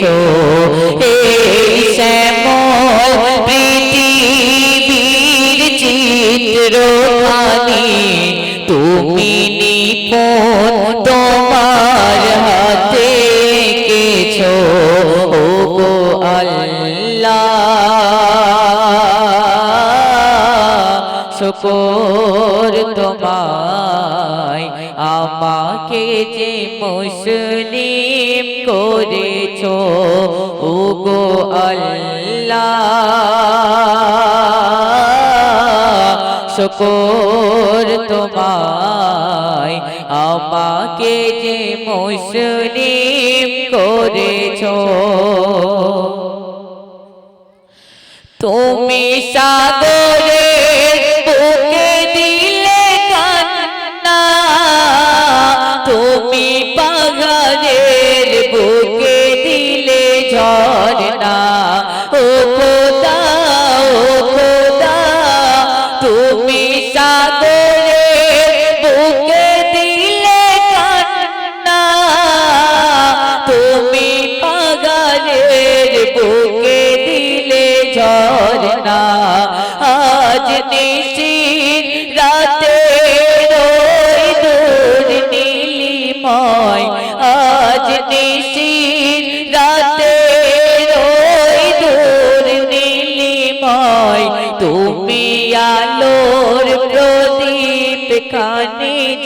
রেখেছো এই শ্যামল পৃথিবীর চিত্রখানি তুমি নিপুণ তোমার হাত শুকর তোমায়। আমাকে যে মুসলিম করেছ ও গো আল্লাহ। শুকর তোমায়। আমাকে যে মুসলিম করেছ পাহাড়ের বুকে দিলে ঝরনা ও খোদা ও খোদা, তুমি সাগরের বুকে দিলে কান্না। তুমি পাগারের বুকে দিলে ঝরনা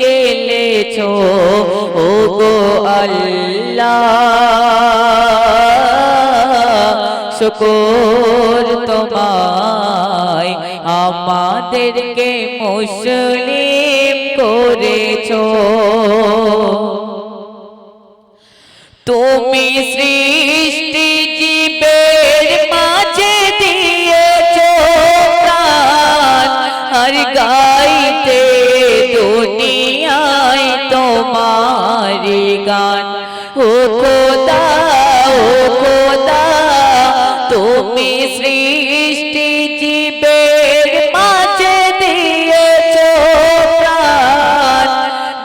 জেলেছ ও গো আল্লাহ শুকর তোমায় আমাদেরকে মুসলিম করেছ। তুমি সৃষ্টি ও খোদা ও খোদা, তুমি সৃষ্টি জীবের মাঝে দিয়েছ প্রাণ।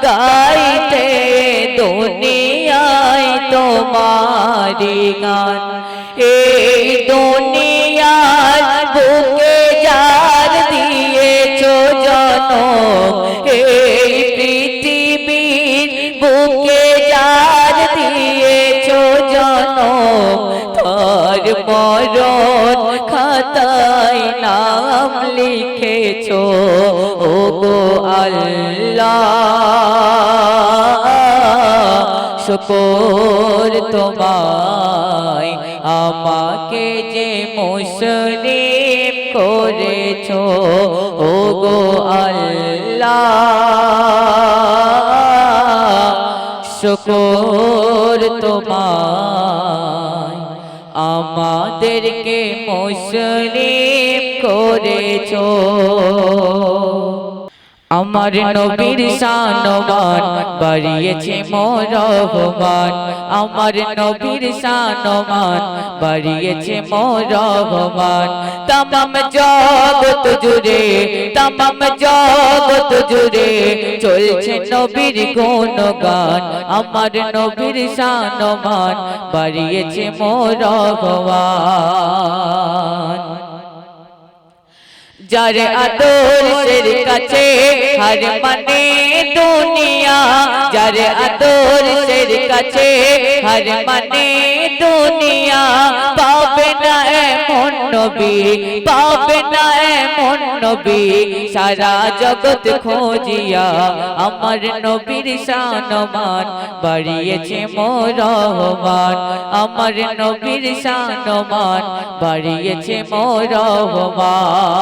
গাইতে দুনিয়ায় তোমারি গান। এই তার মরণ খাতায় নাম লিখেছ ও গো আল্লাহ তোমায়, আমাকে যে মুসলিম করেছ ও গো আল্লাহ। শুকর তোমায় আমাদেরকে মুসলিম করেছ। আমার নবীর শানমান বাড়িয়েছে মোর রহমান আমার নবীর শানমান বাড়িয়েছে মোর রহমান তমাম জগত জুড়ে তমাম জগত জুড়ে চলছে নবীর গুণগান। আমার নবীর শানমান বাড়িয়েছে মোর রহমান যার আদর্শের কাছে হার মানে দুনিয়া যার আদর্শের কাছে হার মানে দুনিয়া। পাবে না এমন নবী পাবে না এমন নবী। সারা জগৎ খোঁজিয়া আমার নবীর শানমান বাড়িয়েছে মোর রহমান। আমার নবীর শানমান বাড়িয়েছে মোর রহমান।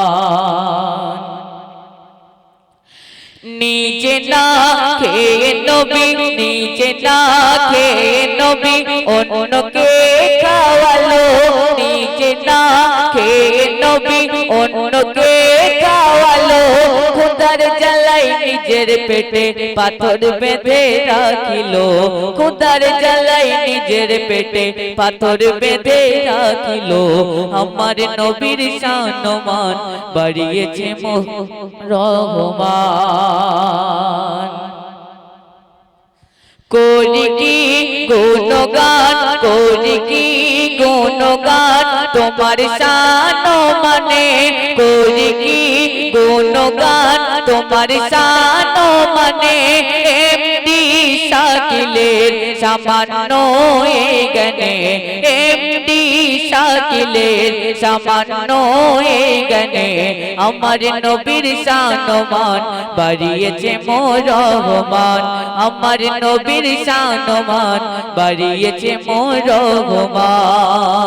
নিজে না খেয়ে নবী নিজে না খেয়ে নবী অন্যকে খাওয়ালো নিজে না খেয়ে নবী অন্যকে নিজের পেটে পাথর বেঁধে রাখিল। খুদার জ্বালাই নিজের পেটে পাথর বেঁধে রাখিল। আমার নবীর শানমান বাড়িয়েছে রহমান করি কি গুণগান করি কি গুণগান, তোমার শান মানে করি কি গুণগান তোমার সানো মানে এমডি শাকিলের সামান্য এই গানে এমডি শাকিলের সামান্য এই গানে আমার নবীর শানমান বাড়িয়েছে মোর রহমান, আমার নবীর শানমান বাড়িয়েছে মোর রহমান।